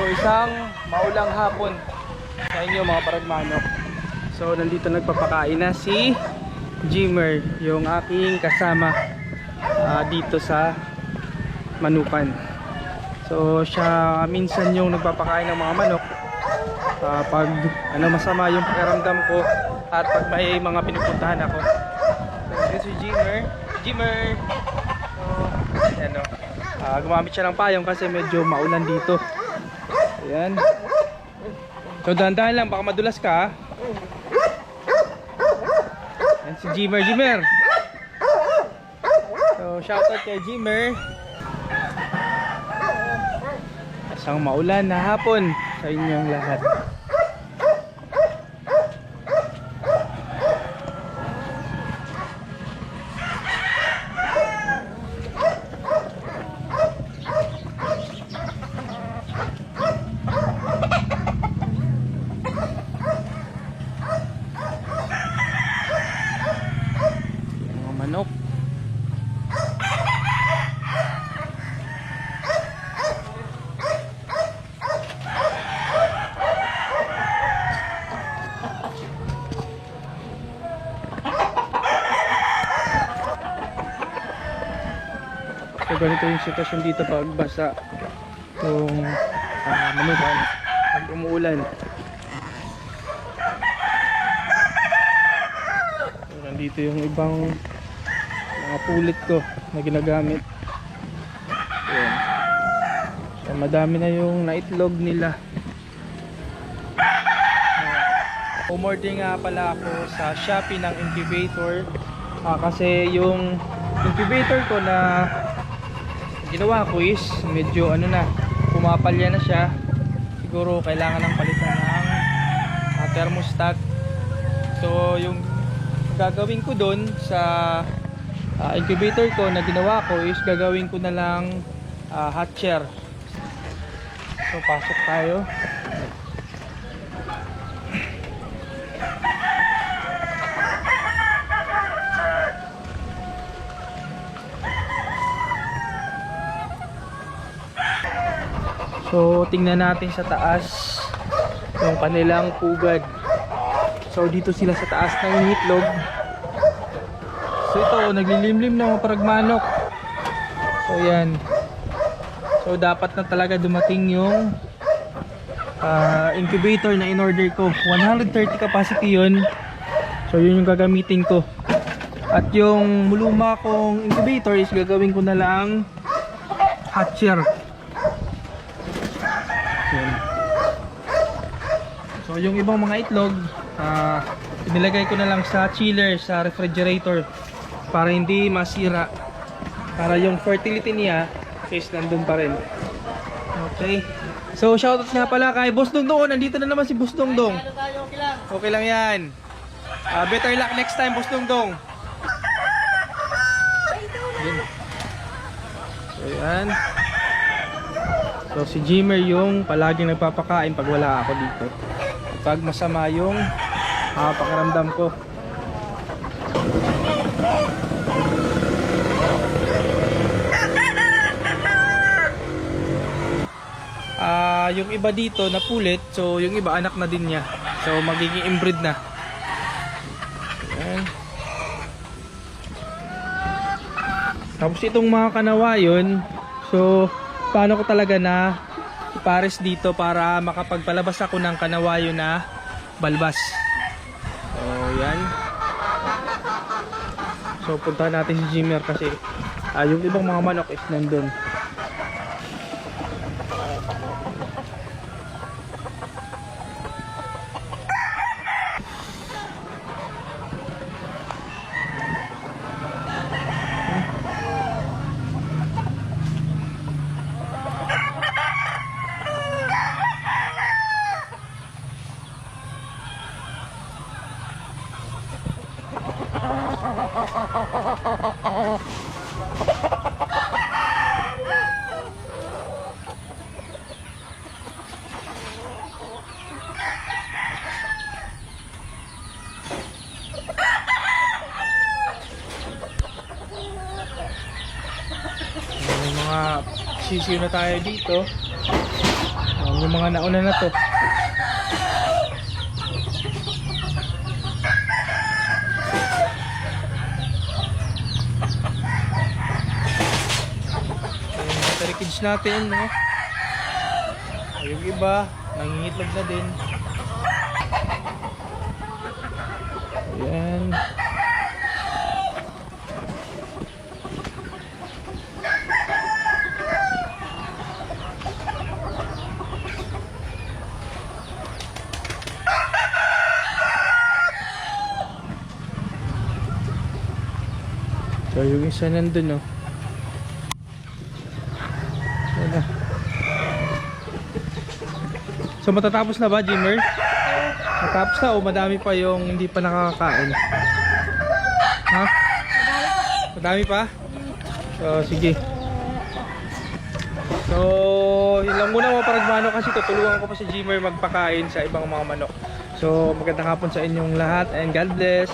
So isang maulang hapon sa inyo mga paragmanok. So nandito nagpapakain na si Jimmer, yung aking kasama ah, dito sa Manukan. So siya minsan yung nagpapakain ng mga manok Ah, pag ano masama yung pakiramdam ko at pag may mga pinupuntahan ako. So is Jimmer. Jimmer! So, ano, ah, gumamit siya ng payong kasi medyo maulan dito. Ayan. So dahan-dahan lang, baka madulas ka. ah. Yan si Jimmer. Jimmer! So shoutout kay Jimmer. Isang maulan na hapon sa inyong lahat. Mga manok. So ganito yung sitwasyon dito pag basa yung uh, manukan pag umuulan. So nandito yung ibang mga pulit ko na ginagamit. Ayan. So madami na yung naitlog nila. Uh, umorder nga pala ako sa Shopee ng incubator Ah, kasi yung incubator ko na ginawa ko is medyo ano na pumapalya na siya. Siguro kailangan ng palitan ng ah, thermostat. So yung gagawin ko doon sa ah, incubator ko na ginawa ko is gagawin ko na lang ah, hatcher so pasok tayo So tingnan natin sa taas yung kanilang pugad. So dito sila sa taas ng itlog. So ito naglilimlim na mga paragmanok. So yan. So dapat na talaga dumating yung ah, incubator na in-order ko. 130 capacity yun. So yun yung gagamitin ko. At yung muluma kong incubator is gagawin ko na lang hatcher. Yan. So yung ibang mga itlog, ah inilagay ko na lang sa chiller, sa refrigerator para hindi masira. Para yung fertility niya is nandun pa rin. Okay. So shoutout nga pala kay Boss Dongdong. Nandito na naman si Boss Dongdong. Okay lang yan. Ah, better luck next time, Boss Dongdong. So. So si Jimmer yung palaging nagpapakain pag wala ako dito. Pag masama yung ah, pakiramdam ko. Ah, yung iba dito na pulit, so yung iba anak na din niya. So magiging inbreed na. Ayan. Tapos itong mga kanawayon, so paano ko talaga na ipares dito para makapagpalabas ako ng kanawayo na balbas. So yan. So puntahan natin si Jimmer kasi ah, yung ibang mga manok is nandun. Sisiyo na tayo dito. Yung mga nauna na to. Cage natin, no? Yung iba, nangingitlog na din. Ayan. So yung isa nandun oh. So matatapos na ba, Jimmer? Matapos na o madami pa yung hindi pa nakakakain? Ha? Madami pa? So sige. So, yun lang muna mga paragmano kasi tutulungan ko pa si Jimmer magpakain sa ibang mga manok. So, magandang hapon sa inyong lahat and God bless.